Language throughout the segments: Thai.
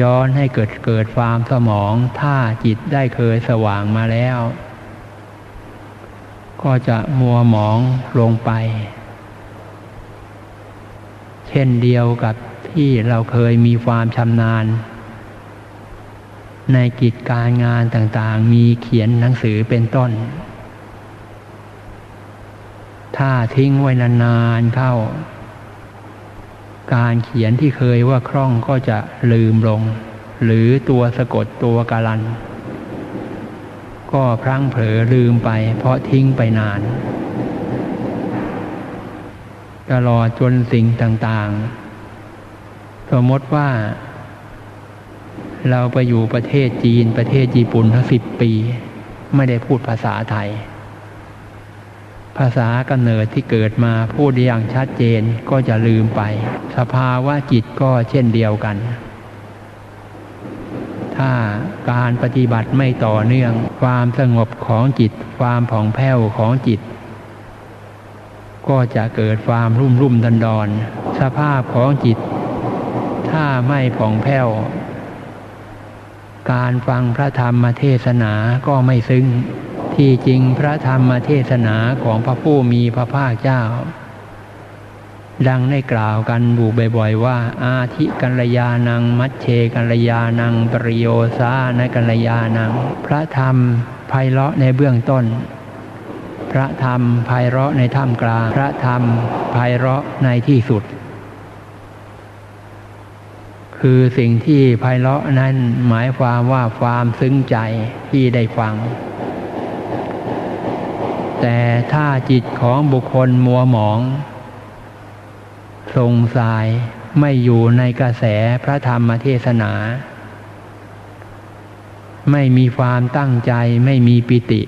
ย้อนให้เกิดเกิดความสมองถ้าจิตได้เคยสว่างมาแล้ว ก็จะมัวหมองลงไป เช่นเดียวกับที่เราเคยมีความชำนาญ ในกิจการงานต่างๆ มีเขียนหนังสือเป็นต้น ถ้าทิ้งไว้นานๆเข้า การเขียนที่เคยว่าคล่องก็จะลืมลง หรือตัวสะกดตัวการัน ก็พลั้งเผลอลืมไป เพราะทิ้งไปนาน ตลอดจนสิ่งต่างๆ สมมติว่า เราไปอยู่ประเทศจีนประเทศญี่ปุ่นทั้งสิบปี ไม่ได้พูดภาษาไทย ภาษากำเนิดที่เกิดมาพูดอย่างชัดเจนก็จะลืมไป สภาวะจิตก็เช่นเดียวกัน ถ้าการปฏิบัติไม่ต่อเนื่อง ความสงบของจิต ความผ่องแผ้วของจิต ก็จะเกิดความรุ่มรุ่มดันดอน สภาพของจิต ถ้าไม่ผ่องแผ้ว การฟังพระธรรมเทศนาก็ไม่ซึ้ง ที่จริงพระธรรมเทศนาของพระผู้มีพระภาคเจ้า ดังได้กล่าวกันบูบ่อยๆว่า อาทิกัลยานัง มัชเชกัลยานัง ปริโยสานกัลยานัง พระธรรมไพเราะในเบื้องต้น พระธรรมไพเราะในท่ามกลาง พระธรรมไพเราะในที่สุด คือสิ่งที่ไพเราะนั้นหมายความว่าความซึ้งใจที่ได้ฟัง แต่ถ้าจิตของบุคคลมัวหมองทรงสายไม่อยู่ในกระแสพระธรรมเทศนา ไม่มีความตั้งใจไม่มีปิติ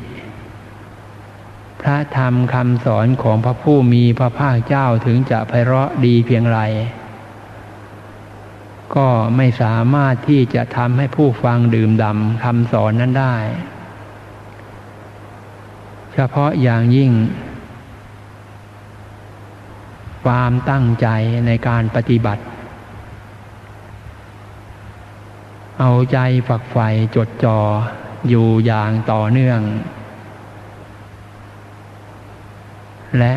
พระธรรมคำสอนของพระผู้มีพระภาคเจ้าถึงจะไพเราะดีเพียงไร ก็ไม่สามารถที่จะทำให้ผู้ฟังดื่มด่ำคำสอนนั้นได้ เฉพาะอย่างยิ่ง ความตั้งใจในการปฏิบัติ เอาใจฝักใฝ่จดจ่ออยู่อย่างต่อเนื่อง และ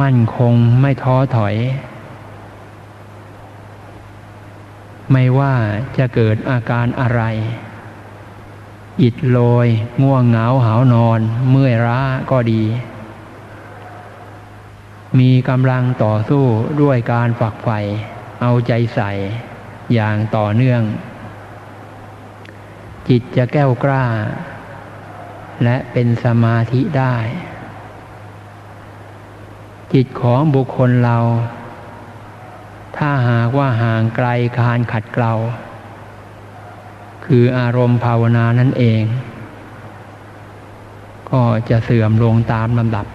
มั่นคงไม่ท้อถอย ไม่ว่าจะเกิดอาการอะไร อิดโรยง่วงเหงาหานอน เมื่อยล้าก็ดี มีกำลังต่อสู้ด้วยการฝักใฝ่เอาใจใส่อย่างต่อเนื่อง จิตจะแก้วกล้า และเป็นสมาธิได้ จิตของบุคคลเรา ถ้าหากว่าห่างไกลการขัดเกลา คืออารมณ์ภาวนานั่นเอง ก็จะเสื่อมลงตามลำดับ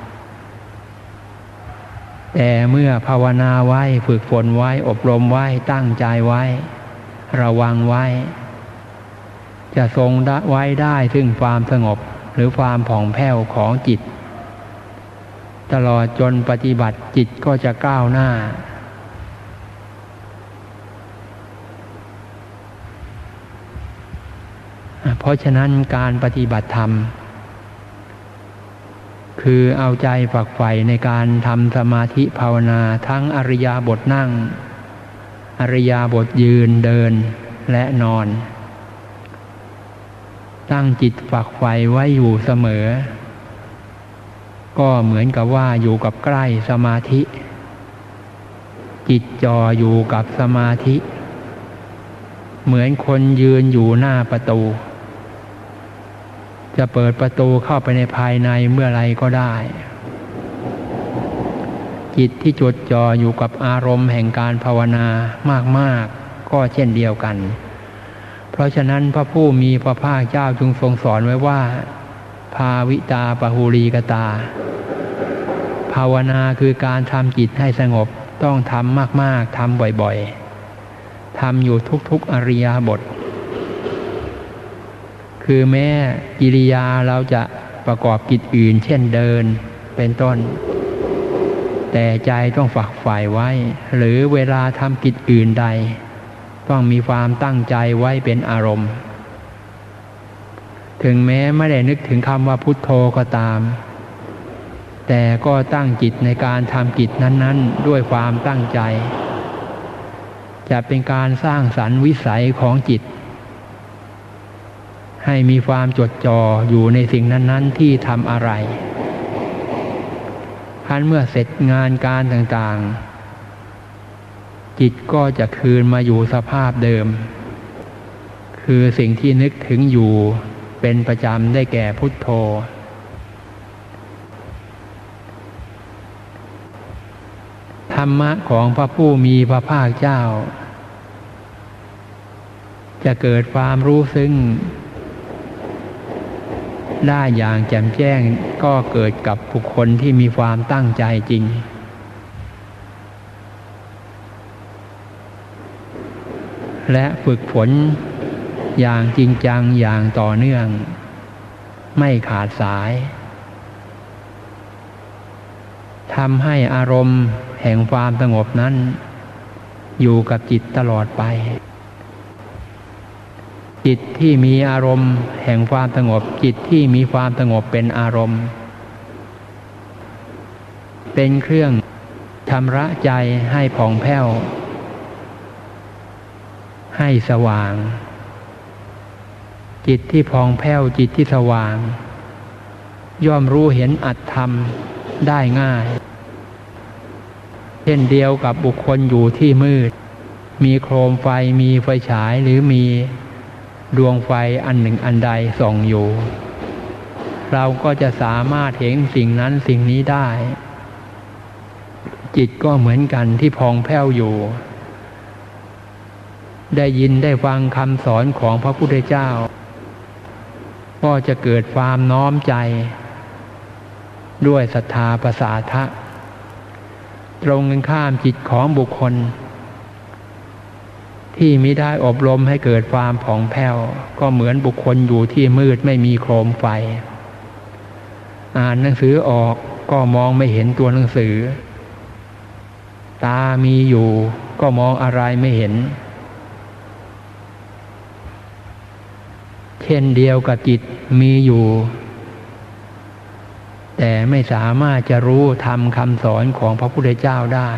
แต่เมื่อภาวนาไว้ฝึกฝนไว้อบรมไว้ตั้งใจไว้ ระวังไว้ จะทรงไว้ได้ซึ่งความสงบหรือความผ่องแผ้วของจิต ตลอดจนปฏิบัติจิตก็จะก้าวหน้า เพราะฉะนั้นการปฏิบัติธรรม คือเอาใจฝักใฝ่ในการทำสมาธิภาวนาทั้งอริยาบทนั่ง อริยาบทยืนเดินและนอน ตั้งจิตฝักใฝ่ไว้อยู่เสมอ ก็เหมือนกับว่าอยู่กับใกล้สมาธิ จิตจ่ออยู่กับสมาธิเหมือนคนยืนอยู่หน้าประตู จะเปิดประตูเข้าไปในภายในเมื่อไรก็ได้ จิตที่จดจ่ออยู่กับอารมณ์แห่งการภาวนามากๆ ก็เช่นเดียวกัน เพราะฉะนั้นพระผู้มีพระภาคเจ้าจึงทรงสอนไว้ว่า ภาวิตาปหูรีกตา ภาวนาคือการทำจิตให้สงบต้องทำมากๆทำบ่อยๆทำอยู่ทุกๆอริยบท คือแม้กิริยาเราจะประกอบกิจอื่น เช่นเดินเป็นต้น แต่ใจต้องฝักฝ่ายไว้ หรือเวลาทำกิจอื่นใด ต้องมีความตั้งใจไว้เป็นอารมณ์ ถึงแม้ไม่ได้นึกถึงคำว่าพุทโธก็ตาม แต่ก็ตั้งจิตในการทำกิจนั้น ๆ ด้วยความตั้งใจ จะเป็นการสร้างสรรค์วิสัยของจิต ให้มีความจดจ่ออยู่ในสิ่งนั้น ๆ ที่ทำอะไรคันเมื่อเสร็จงานการต่างๆ จิตก็จะคืนมาอยู่สภาพเดิม คือสิ่งที่นึกถึงอยู่เป็นประจำได้แก่พุทโธ ธรรมะของพระผู้มีพระภาคเจ้า จะเกิดความรู้ซึ้ง ได้อย่างแจ่มแจ้งก็เกิดกับบุคคลที่มีความตั้งใจจริง และฝึกฝนอย่างจริงจังอย่างต่อเนื่อง ไม่ขาดสายทำให้อารมณ์แห่งความสงบนั้น อยู่กับจิตตลอดไป จิตที่มีอารมณ์ แห่งความสงบ จิตที่มีความสงบเป็นอารมณ์ เป็นเครื่องชำระใจให้ผ่องแผ้ว ให้สว่าง จิตที่ผ่องแผ้วจิตที่สว่าง ย่อมรู้เห็นอัตธรรมได้ง่าย เช่นเดียวกับบุคคลอยู่ที่มืด มีโคมไฟมีไฟฉายหรือมี ดวงไฟอันหนึ่งอันใดส่องอยู่ เราก็จะสามารถเห็นสิ่งนั้นสิ่งนี้ได้ จิตก็เหมือนกันที่พองแผ้วอยู่ ได้ยินได้ฟังคำสอนของพระพุทธเจ้า ก็จะเกิดความน้อมใจ ด้วยศรัทธาประสาทะ ตรงกันข้ามจิตของบุคคล ที่มิได้อบรมให้เกิดความผ่องแผ้ว ก็เหมือนบุคคลอยู่ที่มืดไม่มีโคมไฟ อ่านหนังสือออกก็มองไม่เห็นตัวหนังสือ ตามีอยู่ก็มองอะไรไม่เห็น เช่นเดียวกับจิตมีอยู่ แต่ไม่สามารถจะรู้ทำคำสอนของพระพุทธเจ้าได้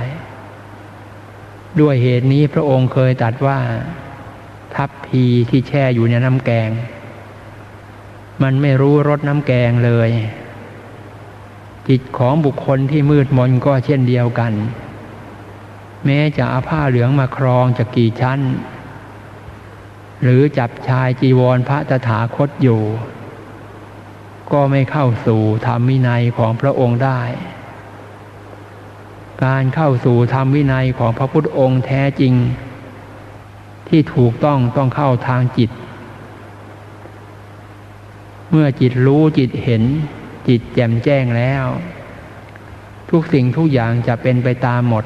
ด้วยเหตุนี้พระองค์เคยตัดว่า ทัพพีที่แช่อยู่ในน้ำแกง มันไม่รู้รสน้ำแกงเลย จิตของบุคคลที่มืดมนก็เช่นเดียวกัน แม้จะเอาผ้าเหลืองมาครองจะกี่ชั้น หรือจับชายจีวรพระตถาคตอยู่ ก็ไม่เข้าสู่ธรรมวินัยของพระองค์ได้ การเข้าสู่ธรรมวินัยของพระพุทธองค์แท้จริง ที่ถูกต้องต้องเข้าทางจิต เมื่อจิตรู้จิตเห็น จิตแจ่มแจ้งแล้ว ทุกสิ่งทุกอย่างจะเป็นไปตามหมด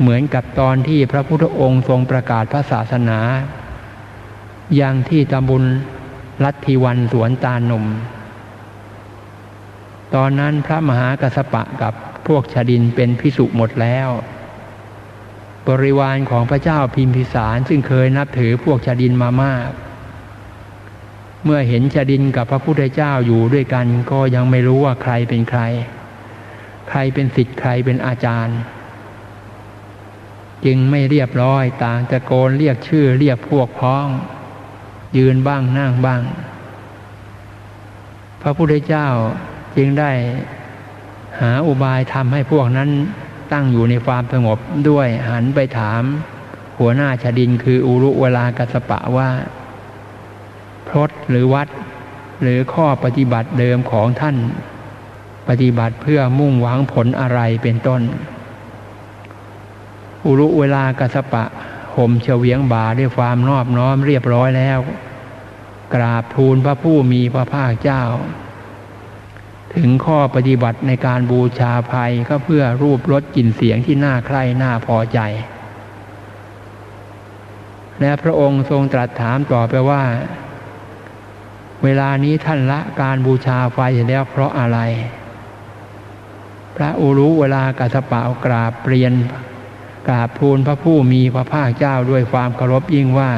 เหมือนกับตอนที่พระพุทธองค์ทรงประกาศพระศาสนาอย่างที่ตำบุญลัทธิวันสวนตาหนุ่ม ตอนนั้นพระมหากัสปะกับ พวกชาดินเป็นพิสุหมดแล้ว บริวารของพระเจ้าพิมพิสารซึ่งเคยนับถือพวกชาดินมามาก เมื่อเห็นชาดินกับพระพุทธเจ้าอยู่ด้วยกันก็ยังไม่รู้ว่าใครเป็นใคร ใครเป็นสิทธิ์ใครเป็นอาจารย์ จึงไม่เรียบร้อยต่างตะโกนเรียกชื่อเรียกพวกพ้อง ยืนบ้างนั่งบ้าง พระพุทธเจ้าจึงได้ หาอุบายทำให้พวกนั้นตั้งอยู่ในความสงบด้วยหันไปถาม หัวหน้าชาดินคืออุรุเวลากัสปะว่าพรตหรือวัด หรือข้อปฏิบัติเดิมของท่าน ปฏิบัติเพื่อมุ่งหวังผลอะไรเป็นต้น อุรุเวลากัสปะห่มเฉวียงบาด้วยความนอบน้อมเรียบร้อยแล้ว กราบทูลพระผู้มีพระภาคเจ้า ถึงข้อปฏิบัติในการบูชาภัยก็เพื่อรูปรสกลิ่นเสียงที่น่าใคร่น่าพอใจ และพระองค์ทรงตรัสถามต่อไปว่า เวลานี้ท่านละการบูชาไฟแล้วเพราะอะไร พระอุรุเวลากัสปะกราบเปลี่ยนกราบทูลพระผู้มีพระภาคเจ้าด้วยความเคารพยิ่งว่า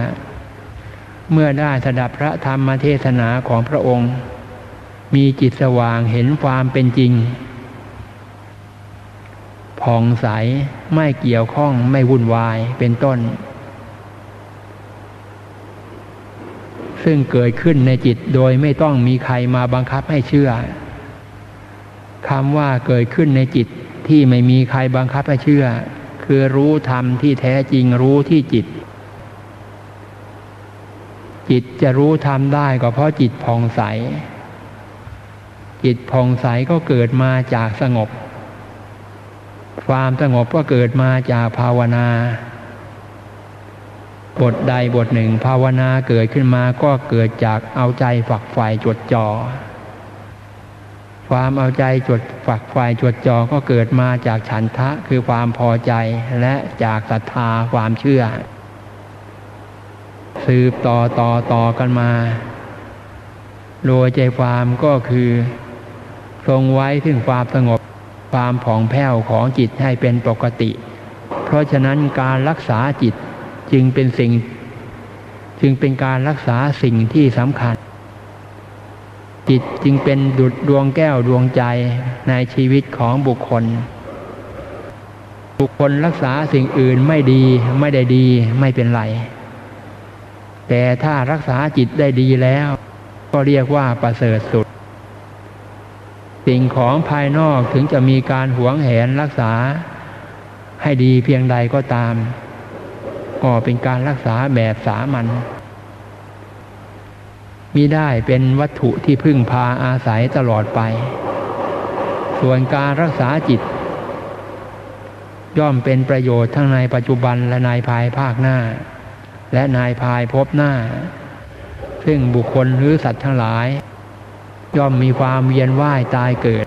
เมื่อได้สดับพระธรรมเทศนาของพระองค์ มีจิตสว่างเห็นความเป็นจริง ผ่องใสไม่เกี่ยวข้องไม่วุ่นวายเป็นต้น ซึ่งเกิดขึ้นในจิตโดยไม่ต้องมีใครมาบังคับให้เชื่อคำว่าเกิดขึ้นในจิตที่ไม่มีใครบังคับให้เชื่อ คือรู้ธรรมที่แท้จริงรู้ที่จิต จิตจะรู้ธรรมได้ก็เพราะจิตผ่องใส จิตผ่องใสก็เกิดมาจากสงบ ความสงบก็เกิดมาจากภาวนา บทใดบทหนึ่งภาวนาเกิดขึ้นมาก็เกิดจากเอาใจฝักใฝ่จดจอ่อความเอาใจจดฝักใฝ่จดจ่อก็เกิดมาจากฉันทะคือความพอใจและจากศรัทธาความเชื่อ สืบต่อต่อต่อกันมา โดยใจความก็คือ ทรงไว้ถึงความสงบ ความผ่องแผ้วของจิตให้เป็นปกติ เพราะฉะนั้นการรักษาจิตจึงเป็นสิ่ง จึงเป็นการรักษาสิ่งที่สำคัญ จิตจึงเป็นดุจดวงแก้วดวงใจในชีวิตของบุคคล บุคคลรักษาสิ่งอื่นไม่ดีไม่ได้ดีไม่เป็นไร แต่ถ้ารักษาจิตได้ดีแล้ว ก็เรียกว่าประเสริฐสุด สิ่งของภายนอกถึงจะมีการหวงแหนรักษา ให้ดีเพียงใดก็ตาม ก็เป็นการรักษาแบบสามัญมิได้เป็นวัตถุที่พึ่งพาอาศัยตลอดไป ส่วนการรักษาจิต ย่อมเป็นประโยชน์ทั้งในปัจจุบันและในภายภาคหน้า และในภายพบหน้า ซึ่งบุคคลหรือสัตว์ทั้งหลาย ย่อมมีความเวียนว่ายตายเกิด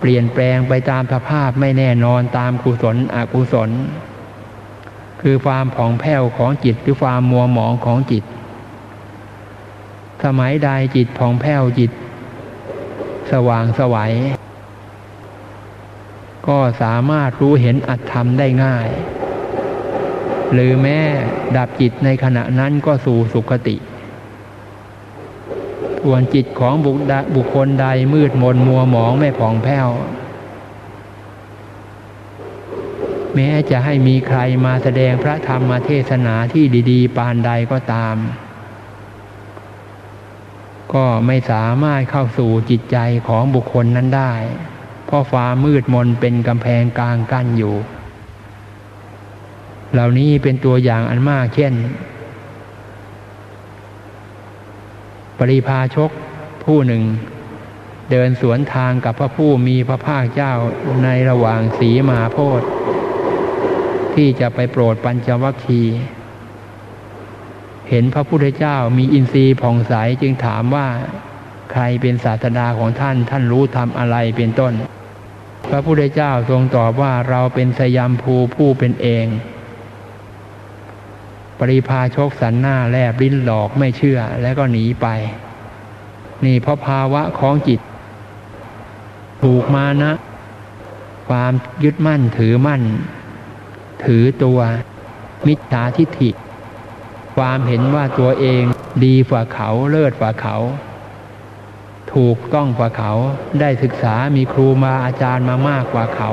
เปลี่ยนแปลงไปตามสภาพไม่แน่นอนตามกุศลอกุศล คือความผ่องแผ้วของจิตหรือความมัวหมองของจิต สมัยใดจิตผ่องแผ้วจิต สว่างสวัยก็สามารถรู้เห็นอัตธรรมได้ง่าย หรือแม้ดับจิตในขณะนั้นก็สู่สุคติ ส่วนจิตของบุบคคลใดมืดมนมัวหมองไม่ผ่องแผ้ว แม้จะให้มีใครมาแสดงพระธรรมมาเทศนาที่ดีๆ ปานใดก็ตาม ก็ไม่สามารถเข้าสู่จิตใจของบุคคลนั้นได้ เพราะฟ้ามืดมนเป็นกำแพงกลางกั้นอยู่ เหล่านี้เป็นตัวอย่างอันมากเช่น ปริพาชกผู้หนึ่ง เดินสวนทางกับพระผู้มีพระภาคเจ้าในระหว่างสีมาโพธที่จะไปโปรดปัญจวัคคีย์เห็นพระพุทธเจ้ามีอินทรีย์ผ่องใสจึงถามว่าใครเป็นศาสดาของท่านท่านรู้ทำอะไรเป็นต้น พระพุทธเจ้าทรงตอบว่าเราเป็นสยามภูผู้เป็นเอง ปริพาชกสันหน้าแลบลิ้นหลอกไม่เชื่อแล้วก็หนีไป นี่เพราะภาวะของจิต ถูกมานะ ความยึดมั่นถือมั่น ถือตัวมิจฉาทิฏฐิ ความเห็นว่าตัวเองดีกว่าเขาเลิศกว่าเขา ถูกต้องกว่าเขาได้ศึกษามีครูมาอาจารย์มามากกว่าเขา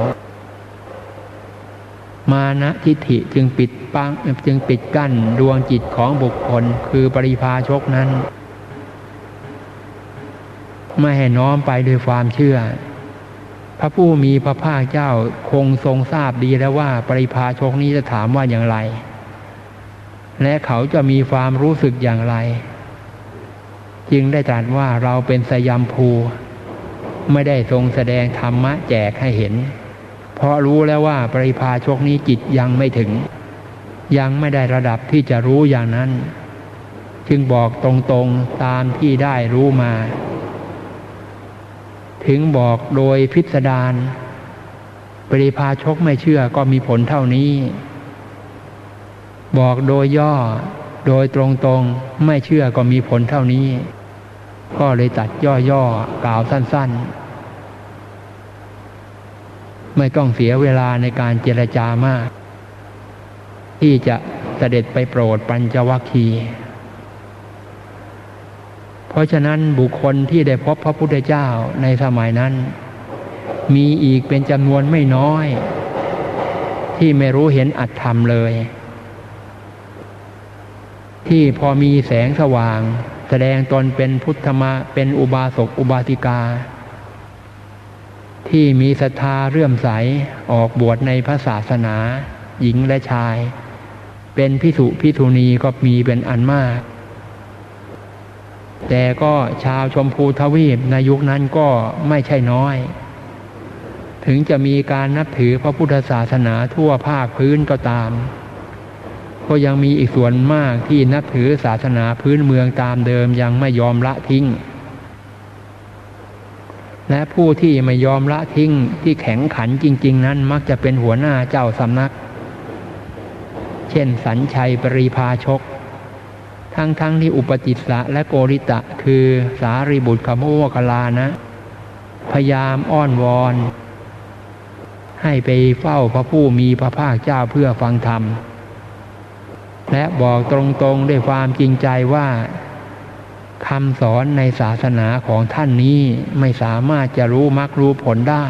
มานะทิฏฐิจึงปิดปังจึงปิดกั้นดวงจิตของบุคคลคือปริพาชกนั้น ไม่ให้น้อมไปด้วยความเชื่อ พระผู้มีพระภาคเจ้าคงทรงทราบดีแล้วว่าปริพาชกนี้จะถามว่าอย่างไร และเขาจะมีความรู้สึกอย่างไร จึงได้ตรัสว่าเราเป็นสยามภู ไม่ได้ทรงแสดงธรรมะแจกให้เห็น เพราะรู้แล้วว่าปริพาชกนี้จิตยังไม่ถึง ยังไม่ได้ระดับที่จะรู้อย่างนั้น จึงบอกตรงๆตามที่ได้รู้มา ถึงบอกโดยพิสดารปริพาชกไม่เชื่อก็มีผลเท่านี้ บอกโดยย่อโดยตรงๆไม่เชื่อก็มีผลเท่านี้ ก็เลยตัดย่อๆกล่าวสั้น ไม่ต้องเสียเวลาในการเจรจามาก ที่จะเสด็จไปโปรดปัญจวัคคีย์เพราะฉะนั้นบุคคลที่ได้พบพระพุทธเจ้าในสมัยนั้น มีอีกเป็นจำนวนไม่น้อย ที่ไม่รู้เห็นอัตธรรมเลย ที่พอมีแสงสว่าง แสดงตนเป็นพุทธมะเป็นอุบาสกอุบาสิกา ที่มีศรัทธาเรื่อมใสออกบวชในพระศาสนา หญิงและชาย เป็นพิสุพิทุณีก็มีเป็นอันมาก แต่ก็ชาวชมพูทวีปในยุคนั้นก็ไม่ใช่น้อย ถึงจะมีการนับถือพระพุทธศาสนาทั่วภาคพื้นก็ตาม ก็ยังมีอีกส่วนมากที่นับถือศาสนาพื้นเมืองตามเดิมยังไม่ยอมละทิ้ง และผู้ที่ไม่ยอมละทิ้งที่แข็งขันจริง ๆ นั้นมักจะเป็นหัวหน้าเจ้าสำนัก เช่นสัญชัยปรีพาชก ทั้งๆทที่อุปจิตสะและโกริตะคือสารีบุตรขโมกลานะ พยายามอ้อนวอน ให้ไปเฝ้าพระผู้มีพระภาคเจ้าเพื่อฟังธรรม และบอกตรงๆด้วยความจริงใจว่า คำสอนในศาสนาของท่านนี้ไม่สามารถจะรู้มรรครู้ผลได้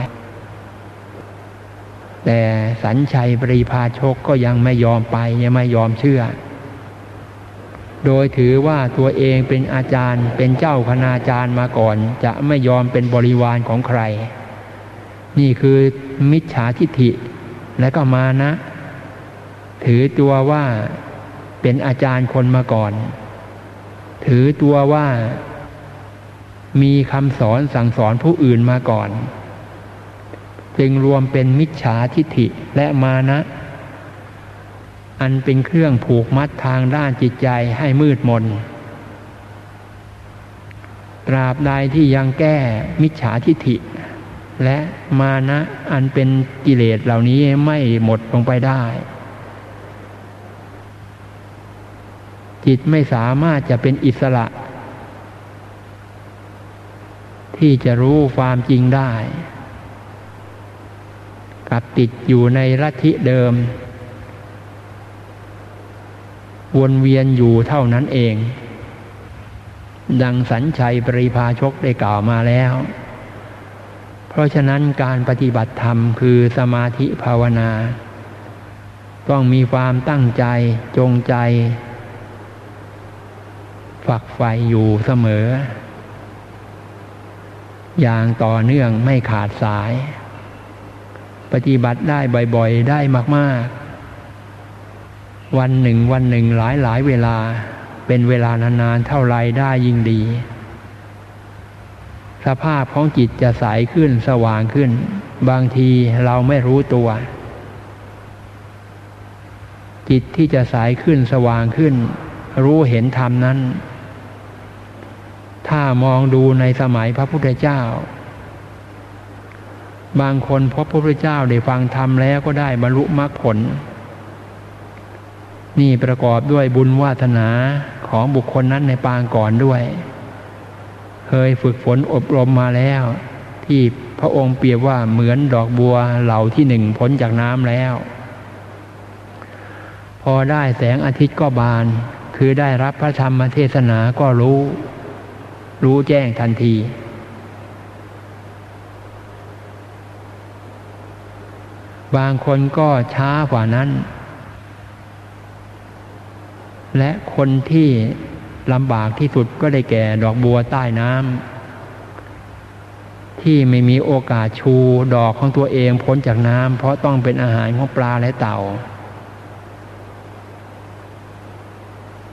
แต่สัญชัยปรีพาชกก็ยังไม่ยอมไปยังไม่ยอมเชื่อ โดยถือว่าตัวเองเป็นอาจารย์เป็นเจ้าคณาจารย์มาก่อน จะไม่ยอมเป็นบริวารของใคร นี่คือมิจฉาทิฐิและก็มานะ ถือตัวว่าเป็นอาจารย์คนมาก่อน ถือตัวว่ามีคำสอนสั่งสอนผู้อื่นมาก่อน จึงรวมเป็นมิจฉาทิฐิและมานะ อันเป็นเครื่องผูกมัดทางด้านจิตใจให้มืดมน ตราบใดที่ยังแก้มิจฉาทิฐิ และมานะอันเป็นกิเลสเหล่านี้ไม่หมดลงไปได้ จิตไม่สามารถจะเป็นอิสระ ที่จะรู้ความจริงได้กับติดอยู่ในลัทธิเดิม วนเวียนอยู่เท่านั้นเอง ดังสัญชัยปริพาชกได้กล่าวมาแล้ว เพราะฉะนั้นการปฏิบัติธรรมคือสมาธิภาวนา ต้องมีความตั้งใจจงใจ ฝักใฝ่อยู่เสมอ อย่างต่อเนื่องไม่ขาดสาย ปฏิบัติได้บ่อยๆ ได้มาก ๆ วันหนึ่งวันหนึ่งหลายหลายเวลา เป็นเวลานานๆ เท่าไรได้ยิ่งดี สภาพของจิตจะใสขึ้นสว่างขึ้น บางทีเราไม่รู้ตัวจิตที่จะใสขึ้นสว่างขึ้น รู้เห็นธรรมนั้น ถ้ามองดูในสมัยพระพุทธเจ้า บางคนพบพระพุทธเจ้าได้ฟังธรรมแล้วก็ได้บรรลุมรรคผล นี่ประกอบด้วยบุญวาสนาของบุคคลนั้นในปางก่อนด้วย เคยฝึกฝนอบรมมาแล้ว ที่พระองค์เปรียบว่าเหมือนดอกบัวเหล่าที่หนึ่งพ้นจากน้ำแล้ว พอได้แสงอาทิตย์ก็บาน คือได้รับพระธรรมเทศนาก็รู้ รู้แจ้งทันที บางคนก็ช้ากว่านั้น และคนที่ลำบากที่สุดก็ได้แก่ดอกบัวใต้น้ำที่ไม่มีโอกาสชูดอกของตัวเองพ้นจากน้ำเพราะต้องเป็นอาหารของปลาและเต่า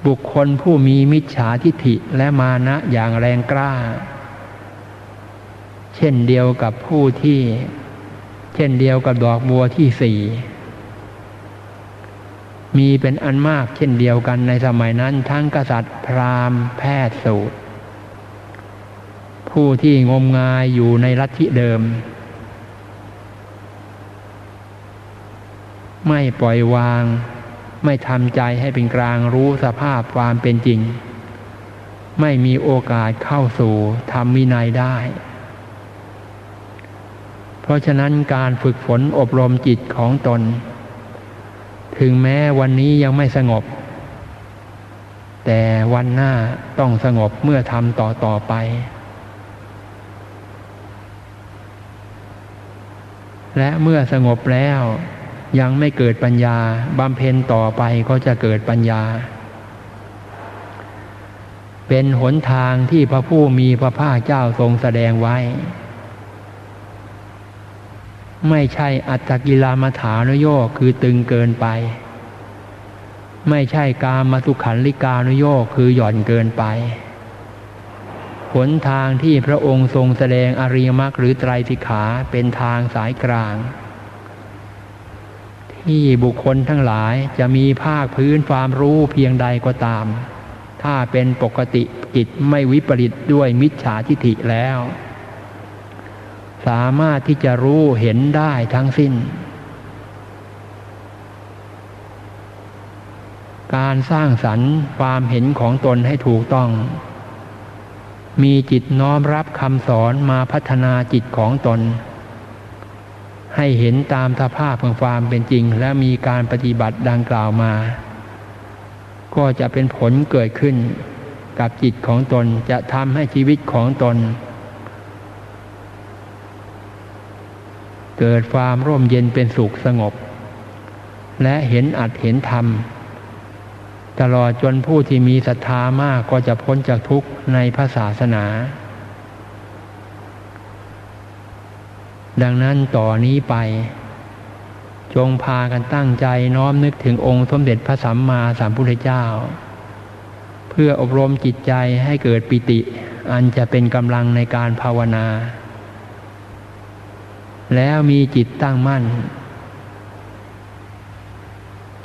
บุคคลผู้มีมิจฉาทิฐิและมานะอย่างแรงกล้า เช่นเดียวกับผู้ที่ เช่นเดียวกับดอกบัวที่สี่มีเป็นอันมากเช่นเดียวกันในสมัยนั้นทั้งกษัตริย์พราหมณ์แพทย์สูตร ผู้ที่งมงายอยู่ในลัทธิเดิม ไม่ปล่อยวาง ไม่ทำใจให้เป็นกลางรู้สภาพความเป็นจริง ไม่มีโอกาสเข้าสู่ธรรมวินัยได้ เพราะฉะนั้นการฝึกฝนอบรมจิตของตน ถึงแม้วันนี้ยังไม่สงบ แต่วันหน้าต้องสงบเมื่อทำต่อต่อไปและเมื่อสงบแล้ว ยังไม่เกิดปัญญาบำเพ็ญต่อไปก็จะเกิดปัญญา เป็นหนทางที่พระผู้มีพระภาคเจ้าทรงแสดงไว้ ไม่ใช่อัตตกิลามาฐานโยกคือตึงเกินไป ไม่ใช่กามาสุขันลิกานุโยกคือหย่อนเกินไปหนทางที่พระองค์ทรงแสดงอริยมรรคหรือไตรสิกขาเป็นทางสายกลาง ที่บุคคลทั้งหลายจะมีภาคพื้นความรู้เพียงใดก็ตาม ถ้าเป็นปกติจิตไม่วิปริตด้วยมิจฉาทิฐิแล้ว สามารถที่จะรู้เห็นได้ทั้งสิ้น การสร้างสรรค์ความเห็นของตนให้ถูกต้อง มีจิตน้อมรับคำสอนมาพัฒนาจิตของตน ให้เห็นตามสภาพของความเป็นจริง และมีการปฏิบัติดังกล่าวมา ก็จะเป็นผลเกิดขึ้นกับจิตของตนจะทำให้ชีวิตของตน เกิดความร่มเย็นเป็นสุขสงบ และเห็นอัดเห็นธรรม ตลอดจนผู้ที่มีศรัทธามากก็จะพ้นจากทุกข์ในพระศาสนา ดังนั้นต่อนนี้ไป จงพากันตั้งใจน้อมนึกถึงองค์สมเด็จพระสัมมาสัมพุทธเจ้า เพื่ออบรมจิตใจให้เกิดปิติ อันจะเป็นกำลังในการภาวนา แล้วมีจิตตั้งมั่น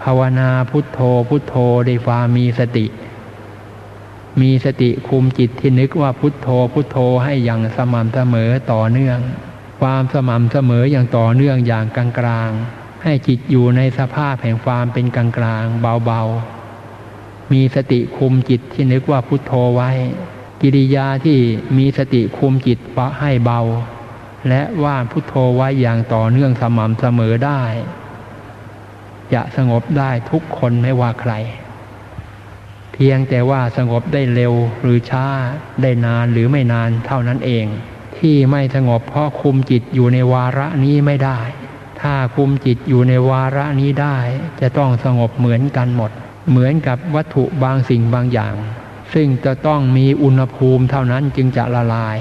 ภาวนาพุทโธพุทโธได้ความมีสติ มีสติคุมจิตที่นึกว่าพุทโธพุทโธให้อย่างสม่ำเสมอต่อเนื่อง ความสม่ำเสมออย่างต่อเนื่องอย่างกลางกลางให้จิตอยู่ในสภาพแห่งความเป็นกลางกลางเบาๆ มีสติคุมจิตที่นึกว่าพุทโธไว้ กิริยาที่มีสติคุมจิตปะให้เบา และว่าพุทโธไว้อย่างต่อเนื่องสม่ำเสมอได้ จะสงบได้ทุกคนไม่ว่าใคร เพียงแต่ว่าสงบได้เร็วหรือช้าได้นานหรือไม่นานเท่านั้นเอง ที่ไม่สงบเพราะคุมจิตอยู่ในวาระนี้ไม่ได้ ถ้าคุมจิตอยู่ในวาระนี้ได้ จะต้องสงบเหมือนกันหมด เหมือนกับวัตถุบางสิ่งบางอย่าง ซึ่งจะต้องมีอุณหภูมิเท่านั้นจึงจะละลาย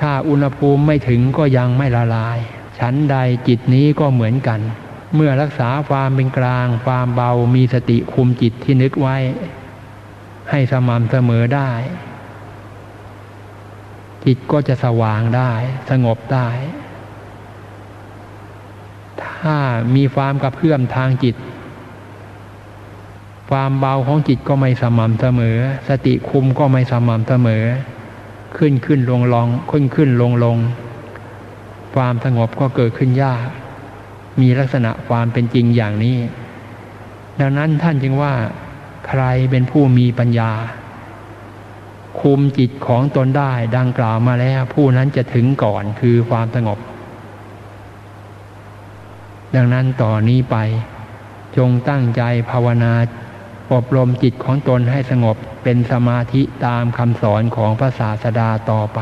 ถ้าอุณหภูมิไม่ถึงก็ยังไม่ละลาย ฉันใดจิตนี้ก็เหมือนกัน เมื่อรักษาความเป็นกลาง ความเบามีสติคุมจิตที่นึกไว้ ให้สม่ำเสมอได้ จิตก็จะสว่างได้ สงบได้ ถ้ามีความกระเพื่อมทางจิต ความเบาของจิตก็ไม่สม่ำเสมอ สติคุมก็ไม่สม่ำเสมอ ขึ้นขึ้นลงลงขึ้นขึ้นลงลงความสงบก็เกิดขึ้นยาก มีลักษณะความเป็นจริงอย่างนี้ ดังนั้นท่านจึงว่า ใครเป็นผู้มีปัญญา คุมจิตของตนได้ดังกล่าวมาแล้ว ผู้นั้นจะถึงก่อนคือความสงบ ดังนั้นต่อนนี้ไป จงตั้งใจภาวนาอบรมจิตของตนให้สงบเป็นสมาธิตามคำสอนของพระศาสดาต่อไป